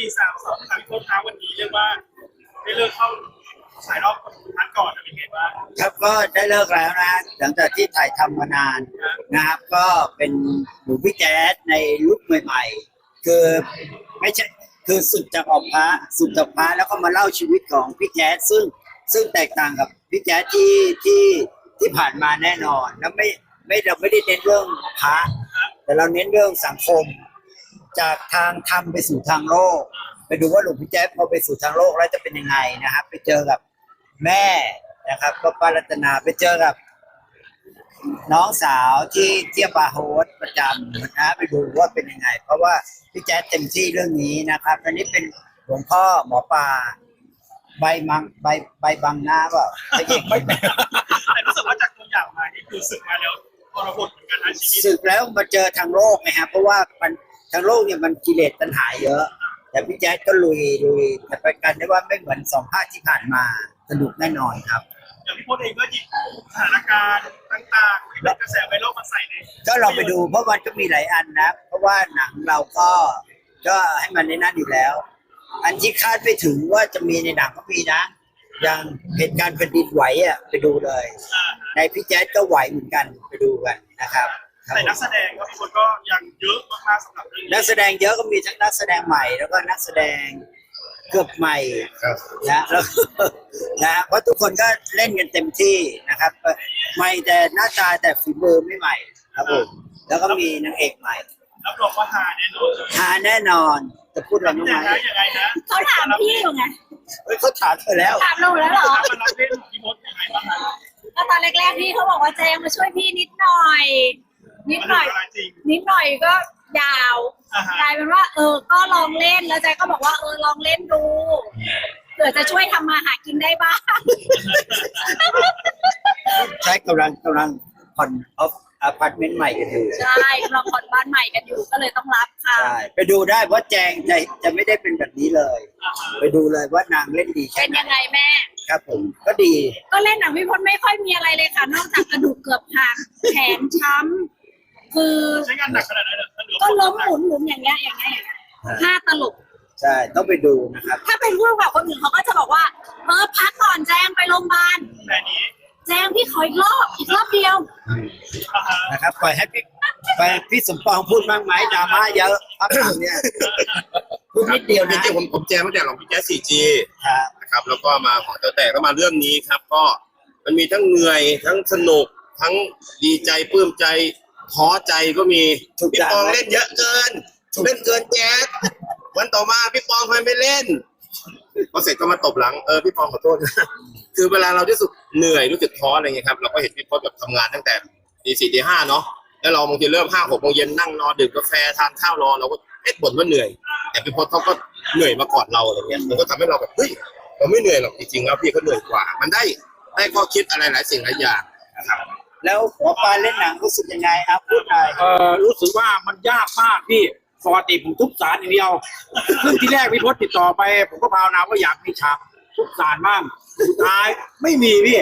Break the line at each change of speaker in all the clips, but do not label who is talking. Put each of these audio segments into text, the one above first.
สี่สามสองสามพี่พศท้าวันนี้เรียกว่าได้เลิกเข้าสายรอบพัดก่อนเป็นไงบ้าง
ครับก็ได้เลิกแล้วนะหลังจากที่ถ่ายทำมานานนะครับ ก็เป็นหนูพี่แจ๊ดในลุคใหม่ๆ คือไม่ใช่คือสุดจากออกพระสุดจากพระแล้วก็มาเล่าชีวิตของพี่แจ๊ดซึ่งซึ่งแตกต่างกับพี่แจ๊ดที่ที่ที่ผ่านมาแน่นอนแล้วไม่ไม่เราไม่ได้เน้นเรื่องพระแต่เราเน้นเรื่องสังคม จากทางธรรมไปสู่ทางโลก ไปดูว่าหลวงพี่แจ๊ดพอไปสู่ทางโลกแล้วจะเป็นยังไงนะครับ ไปเจอกับแม่นะครับ ก็ป้ารัตนาไปเจอกับ น้องสาวที่เที่ยวบาร์โฮสประจำนะไปดูว่าเป็นยังไง เพราะว่าพี่แจ๊ดเต็มที่เรื่องนี้นะครับอันนี้เป็นหลวงพ่อหมอปลาใบมังใบใบบังหน้าเปล่าจะยิงไม่เป็น
แต่รู้สึกว่าจากตัวอย่างมานี่คือสึกมาแล้วทรหดเหมือนกันนะชีวิต
สึกแล้วมาเจอทางโลกไงฮะเพราะว่ามัน ทางโลกเนี่ยมันกิเลสตัณหาเยอะ แต่พี่แจ๊ดก็ลุยลุยแต่ไปกันได้ว่าไม่เหมือนสองภาคที่ผ่านมาสนุกแน่นอนครับ
อย่างพี่พศเองก็หยิบสถานการณ์ต่างๆที่เป็นกระแสไวรัลมาใส่ใน
ก็ลองไปดูเพราะมันก็มีหลายอันนะ เพราะว่าหนังเราก็ก็ให้มันในนั้นอยู่แล้ว อันที่คาดไม่ถึงว่าจะมีในหนังก็มีนะ อย่างเหตุการณ์แผ่นดินไหวอะไปดูเลย
อ่า
ในพี่แจ๊ดก็ไหวเหมือนกันไปดูกันนะครับครับ
แต่นักแสดงก็พี่พศก็ยังเยอะมากๆสำหรับเรื่องนี้
นักแสดงเยอะก็มีทั้งนักแสดงใหม่แล้วก็นักแสดงเกือบใหม่
ครับ
นะแล้วนะเพราะทุกคนก็เล่นกันเต็มที่นะครับใหม่แต่หน้าตาแต่ฝีมือไม่ใหม่ครับผมแล้วก็มีนางเอกใหม่
รับรองว่าหาแน่นอน
หาแน่นอนจะพูดอะไร
ยัง
รู้
ไง
ไหม
นะยังไงนะ
เขาถามพี่อยู่ไง
เฮ้ยเขาถามเธอแล้ว
ถามเราแล้วเหรอ
มารับเล่นพี่พศยังไงบ้างนะ
ก็ตอนแรกๆพี่เขาบอกว่าแจงมาช่วยพี่นิดหน่อย นิด
มัน
หน่อย
เป็นอะไรจริง
นิดหน่อยก็ยาว
อ่าฮะ
กลายเป็นว่า เออ ก็ลองเล่นแล้วแจงก็บอกว่าเออลองเล่นดูเผื่อจะช่วยทำมาหากินได้บ้าง
ใช้กำลังกำลังผ่อนออฟอพาร์ตเมนต์ใหม่กันอยู่
ใช่กำลังผ่อนบ้านใหม่กันอยู่ก็เลยต้องรับค่ะ
ใช่ไปดูได้เพราะแจงจะจะไม่ได้เป็นแบบนี้เลย
อ่าฮะ
ไปดูเลยว่านางเล่นดีแค่
เป็น
ไหน
ยังไงแม่
ครับผมก็ดี
ก็เล่นหนังพี่พลไม่ค่อยมีอะไรเลยค่ะ นอกจากกระดูกเกือบหักแขนช้ำ คือ
ใช้งานหนักขนาดนั้นเหรอถ้าเหลือ
ก็ล้มหมุนหมุนอย่างเงี้ยอย่างเงี้ยอย่างเงี้ยหน้าตลก
ใช่ต้องไปดูนะครับ
ถ้าเป็นผู้กำกับคนอื่นเขาก็จะบอกว่าเออพักก่อนแจงไปโรงพยาบาล
แต่นี้
แจงพี่ขออีกรอบอีกรอบเดียว
อ่าฮะ
นะครับปล่อยให้พี่ไปพี่สมปองพูดบ้างไหมดราม่าเยอะพักหลังเนี่ยพูดนิดเดียว
จ
นะ
ริงๆผมผมแจมตั้งแต่หลวงพี่แจ๊ส 4G
ครับ
นะครับแล้วก็มาของเจ้าแต่ก็มาเรื่องนี้ครับ ก็มันมีทั้งเหนื่อยทั้งสนุกทั้งดีใจปลื้มใจ ท้อใจก็มี
ถูก
พี่
ต้อง
ปองเล่นเยอะเกินเล่นเกินแจ๊สวันต่อมาพี่ปองทำไมไม่เล่นพอเสร็จก็มาตบหลังเออพี่ปองขอโทษนะคือเวลาเรารู้สึกเหนื่อยรู้สึกท้ออะไรเงี้ยครับเราก็เห็นพี่พศแบบทำงานตั้งแต่ตีสี่ตีห้าเนาะแล้วเราบางทีเริ่มห้าหกโมงเย็นนั่งรอดื่มกาแฟทานข้าวรอเราก็เอ๊ะบ่นว่าเหนื่อย แต่พี่พศเขาก็เหนื่อยมาก่อนเราอะไรเงี้ยมันก็ทำให้เราแบบเฮ้ยเราไม่เหนื่อยหรอกจริงๆแล้วพี่เขาเหนื่อยกว่า มันได้ได้ข้อคิดอะไรหลายสิ่งหลายอย่างนะครับ
แล้วหมอปลาเล่นหนังรู้สึกยังไงครับพูดหน่อย
เอ่อรู้สึกว่ามันยากมากพี่ปกติผมทุบสารอย่างเดียวซึ่งที่แรกพี่พศติดต่อไป ผมก็ภาวนาว่าอยากมีฉากทุบสารบ้างสุดท้ายไม่มีพี่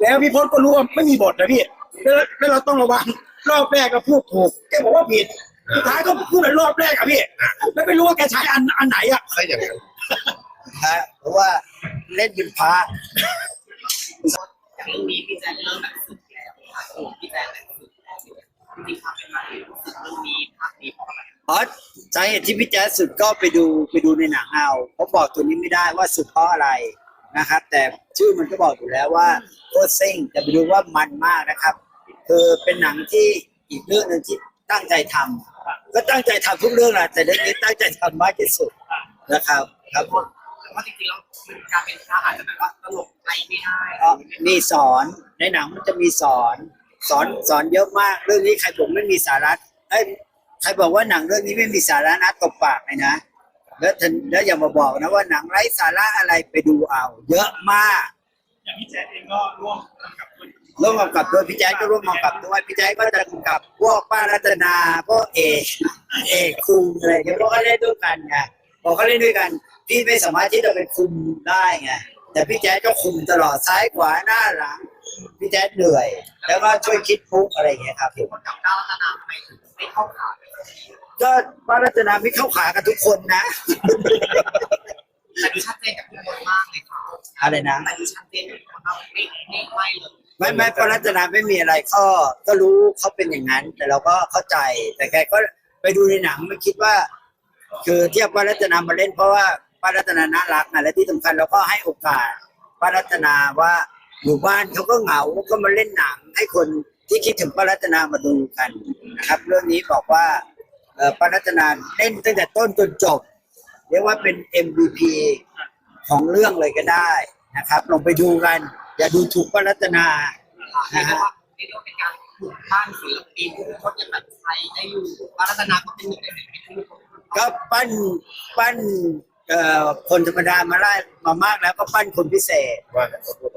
แล้วพี่พศก็รู้ว่าไม่มีบทนะพี่แล้วแล้วเราต้องระวังรอบแรกก็พูดถูกแกบอกว่าผิดสุดท้ายก็พูดในรอบแรกอะพี่แล้วไม่รู้ว่าแกใช้อันอันไหนอะ
ใช่อย่างนั้น
ฮะเพราะว่าเล่นเป็นพระ
อย่างเรื่องนี้พี่แจ๊คเริ่มแบบ พี่แจ๊คจริงๆความเป็นมาที่รู้สึกเรื่องนี้ภาคนี้เพราะอะไร
อ๋อสาเหตุที่พี่แจ๊สสุดก็ไปดูไปดูในหนังเอาเพราะบอกตัวนี้ไม่ได้ว่าสุดเพราะอะไรนะครับ แต่ชื่อมันก็บอกอยู่แล้วว่าโคตรซิ่งแต่ไปดูว่ามันมากนะครับ คือเป็นหนังที่อีกเรื่องหนึ่งที่ตั้งใจทำก็ตั้งใจทำทุกเรื่องแหละแต่เรื่องนี้ตั้งใจทำมากที่สุดนะครับ ครับผม
ว่าจริงๆแล้วมันการเป็นพระอาจจะแบบว่าตลกไปไม่ได้
ก็มีสอนในหนังมันจะมีสอน สอนสอนเยอะมาก เรื่องนี้ใครบอกไม่มีสาระเอ้ยใครบอกว่าหนังเรื่องนี้ไม่มีสาระนะตบปากเลยนะ แล้วท่านแล้วอย่ามาบอกนะว่าหนังไร้สาระอะไรไปดูเอา เยอะมาก
อย่างพี่แจ๊ดเองก็ร่วมกำกับด้วย
ร่วมกำกับด้วยพี่แจ๊คก็ร่วมกำกับด้วยพี่แจ๊คก็จะกำกับพวกป้ารัตนาพวกเอกเอกคุมอะไรเงี้ยพวกเขาเล่นด้วยกันไงพอเขาเล่นด้วยกัน พี่ไม่สามารถที่จะไปคุมได้ไงแต่พี่แจ๊คก็คุมตลอดซ้ายขวาหน้าหลังพี่แจ๊คเหนื่อย แล้วก็ช่วยคิดพุกอะไรอย่างเงี้ยครับ
คนกับก้าวรัตนาทำไมถึงไม่เข้าขากัน
ก็ป้ารัตนาไม่เข้าขากันทุกคนนะ
แต่ดูชัดเจนกับทุกคนมากเลยค่ะ
อะไรนะ
แต่ดูชัดเจนกับทุกคนมากไม่ไม่ไม่เลย
ไม่ไม่ป้ารัตนาไม่มีอะไรก็ก็รู้เขาเป็นอย่างนั้น แต่เราก็เข้าใจแต่แกก็ไปดูในหนังไม่คิดว่า คือเทียบป้ารัตนามาเล่นเพราะว่า ป้ารัตนาน่ารักนะและที่สำคัญเราก็ให้โอกาสป้ารัตนาว่าอยู่บ้านเขาก็เหงาก็มาเล่นหนัง ให้คนที่คิดถึงป้ารัตนามาดูกันนะครับ เรื่องนี้บอกว่าเอ่อป้ารัตนาเล่นตั้งแต่ต้นจนจบ เรียกว่าเป็น MVP ของเรื่องเลยก็ได้นะครับลองไปดูกัน อย่าดูถูกป้ารัตนา
เรียกว่าเรียกว่าเป็นการปลูกบ้านศิลปินทุกคนยังแบบไทยได้อยู่วารัตนาก็เป็นหนึ่งในศิลปินที่
ก็ปั้นปั้น เอ่อคนธรรมดามาได้มามากแล้วก็ปั้นคนพิเศษ
ว่า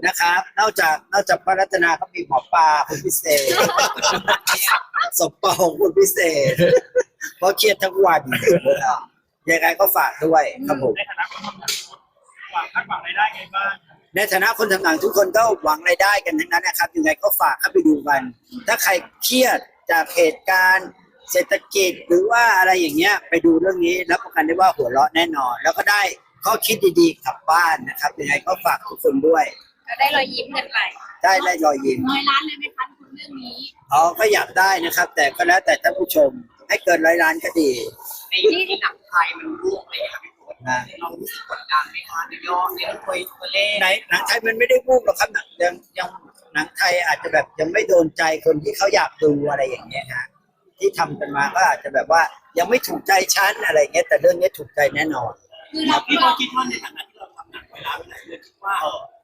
นะครับ นอกจากนอกจากพระรัตนาก็มีหมอปลาคนพิเศษ สมปองคนพิเศษ เพราะเครียดทั้งวันยังไงก็ฝากด้วยครับผม
ในฐานะคนทำงานหวังคาดหวังรายได้ไงบ้าง
ในฐานะคนทำหนังทุกคนก็หวังรายได้กันทั้งนั้นนะครับยังไงก็ฝากเข้าไปดูกัน ถ้าใครเครียดจากเหตุการณ์ เศรษฐกิจหรือว่าอะไรอย่างเงี้ยไปดูเรื่องนี้รับประกันได้ว่าหัวเราะแน่นอน แล้วก็ได้ข้อคิดดีๆกลับบ้านนะครับยังไงก็ฝากทุกคนด้วย
ก็ได้รอยยิ้มกันไป
ได้ได้รอยยิ้ม
น้อยล้านเลยไหมคะคุณเรื่องนี้
อ๋อก็อยากได้นะครับ แต่ก็แล้วแต่ท่านผู้ชม ให้เกินร้อยล้านก็ดี
ในยุคที่หนังไทยมันร่วงเลยค่ะพี่ฝน
นะ
เรารู้สึกกดดันไหมคะในยอดในตัวตัวเลข
ในหนังไทยมันไม่ได้พูดหรอกครับหนังยังยังหนังไทยอาจจะแบบยังไม่โดนใจคนที่เขาอยากดูอะไรอย่างเงี้ยฮะ ที่ทำกันมาก็อาจจะแบบว่ายังไม่ถูกใจฉันอะไรเงี้ยแต่เรื่องนี้ถูกใจแน่นอน
คือเรา
พี่พ
เรา
อคิดว่าในฐานะที่เราทำหนังเวลาเวลาเราคิดว่า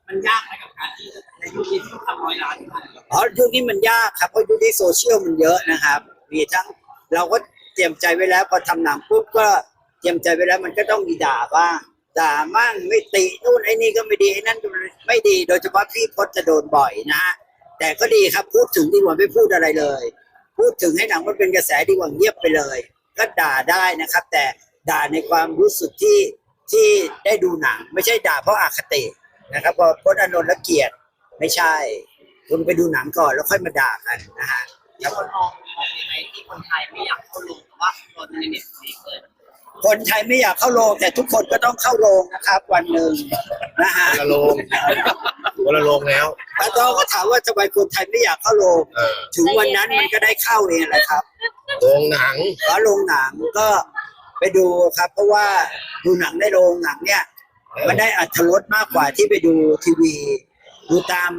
มันยากไหมกับการที่ในยุคนี้ที่ต้องทำร้อยล้านที่มัน
อ๋อยุคนี้มันยากครับเพราะยุคนี้โซเชียลมันเยอะนะครับ มีทั้งเราก็เตรียมใจไว้แล้วพอทำหนังปุ๊บก็เตรียมใจไว้แล้วมันก็ต้องมีด่าบ้างด่ามั่งไม่ตินู่นไอ้นี่ก็ไม่ดีไอ้นั่นก็ไม่ดีโดยเฉพาะพี่พจน์จะโดนบ่อยนะฮะแต่ก็ดีครับพูดถึงดีกว่าไม่พูดอะไรเลย พูดถึงให้หนังมันเป็นกระแสดีกว่าเงียบไปเลย ก็ด่าได้นะครับ แต่ด่าในความรู้สึกที่ที่ได้ดูหนัง ไม่ใช่ด่าเพราะอคตินะครับพอพจน์อานนท์และเกียรติไม่ใช่ คุณไปดูหนังก่อนแล้วค่อยมาด่ากันนะฮะ
ที่คนมองยังไงที่คนไทยไม่อยากเข้าลงแต่ว่าตอนในเน็ตฟลิกเลย
คนไทยไม่อยากเข้าโรงแต่ทุกคนก็ต้องเข้าโรงนะครับ วันหนึ่งนะฮะ
คนละโรงคนละโรงแล้ว
แล้วเราก็ถามว่าทำไมคนไทยไม่อยากเข้าโรง
เออ
ถึงวันนั้นมันก็ได้เข้าเองแหละครับ
โรงหนัง
เพราะโรงหนังก็ไปดูครับ เพราะว่าดูหนังในโรงหนังเนี่ย มันได้อัตรสมากกว่าที่ไปดูทีวี ดูตาม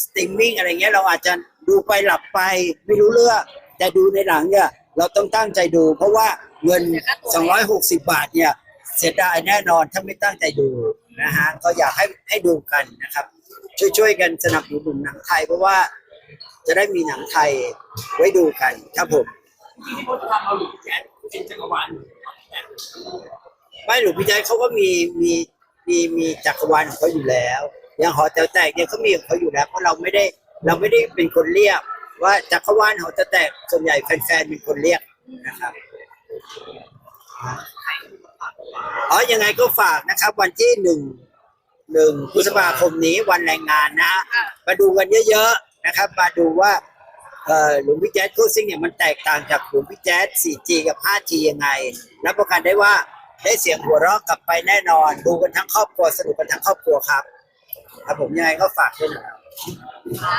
สตรีมมิ่งอะไรเงี้ยเราอาจจะดูไปหลับไปไม่รู้เรื่องแต่ดูในหนังเนี่ยเราต้องตั้งใจดู เพราะว่าเงิน 260 บาทเนี่ย เสียดายแน่นอนถ้าไม่ตั้งใจดูนะฮะก็อยากให้ให้ดูกันนะครับ ช่วยๆกันสนับสนุนหนังไทย เพราะว่าจะได้มีหนังไทยไว้ดูกันครับผม
ที่พจน์ทำเอาหลุดแก๊สเป็นจักรวาล
ไม่หลวงพี่ใจเขาก็มีมีมีมีจักรวาลของเขาอยู่แล้วอย่างหอแต๋วแตกเนี่ยเขามีของเขาอยู่แล้วเพราะเราไม่ได้เราไม่ได้เป็นคนเรียก ว่าจักรวาลหอแต๋วแตกส่วนใหญ่แฟนๆเป็นคนเรียกนะครับอ๋อยังไงก็ฝากนะครับ วันที่หนึ่ง หนึ่งพฤษภาคมนี้วันแรงงานนะมาดูกันเยอะๆนะครับ มาดูว่าเอ่อหลวงพี่แจ๊สโคซิ่งเนี่ยมันแตกต่างจากหลวงพี่แจ๊ส 4G กับ 5G ยังไงรับประกันได้ว่าได้เสียงหัวเราะกลับไปแน่นอน ดูกันทั้งครอบครัวสนุกกันทั้งครอบครัวครับ ครับผมยังไงก็ฝากด้วยนะครับ
อ่า